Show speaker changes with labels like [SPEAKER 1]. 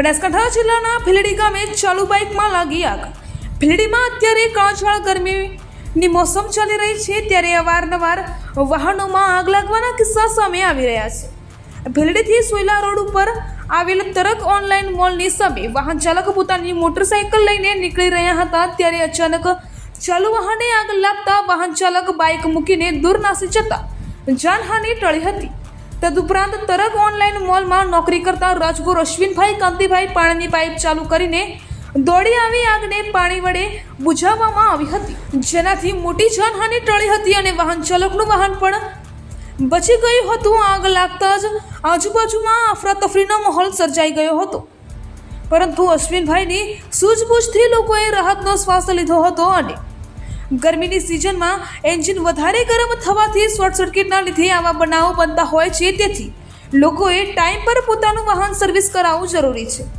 [SPEAKER 1] બનાસકાંઠા જિલ્લાના ભીલડી ગામે ચાલુ બાઇકમાં લાગી આગ. ભીલડીમાં અત્યારે કાળઝાળ ગરમીની મોસમ ચાલી રહી છે, ત્યારે અવારનવાર વાહનોમાં આગ લાગવાના કિસ્સા સામે આવી રહ્યા છે. ભીલડીથી સોયલા રોડ ઉપર આવેલ તરક ઓનલાઈન મોલની સામે વાહન ચાલક પોતાની મોટરસાઇકલ લઈને નીકળી રહ્યા હતા, ત્યારે અચાનક ચાલુ વાહને આગ લાગતા વાહન ચાલક બાઇક મૂકીને દૂર નાસી જતા જાનહાનિ ટળી હતી. તદુપરાંત તરત ઓનલાઈન મોલમાં નોકરી કરતા રાજગુર અશ્વિનભાઈ, કાંતિભાઈ પાણીની પાઇપ ચાલુ કરીને દોડી આવી આગને પાણી વડે બુઝાવવામાં આવી હતી. જેનાથી મોટી જાનહાનિ ટળી હતી અને વાહન ચાલકનું વાહન પણ બચી ગયું હતું. આગ લાગતા જ આજુબાજુમાં અફરાતફરીનો માહોલ સર્જાઈ ગયો હતો. પરંતુ અશ્વિનભાઈની સૂઝબૂછથી લોકોએ રાહતનો શ્વાસ લીધો હતો અને ગરમીની સિઝનમાં એન્જિન વધારે ગરમ થવાથી શોર્ટ સર્કિટના લીધે આવા બનાવો બનતા હોય છે. તેથી લોકોએ ટાઈમ પર પોતાનું વાહન સર્વિસ કરાવવું જરૂરી છે.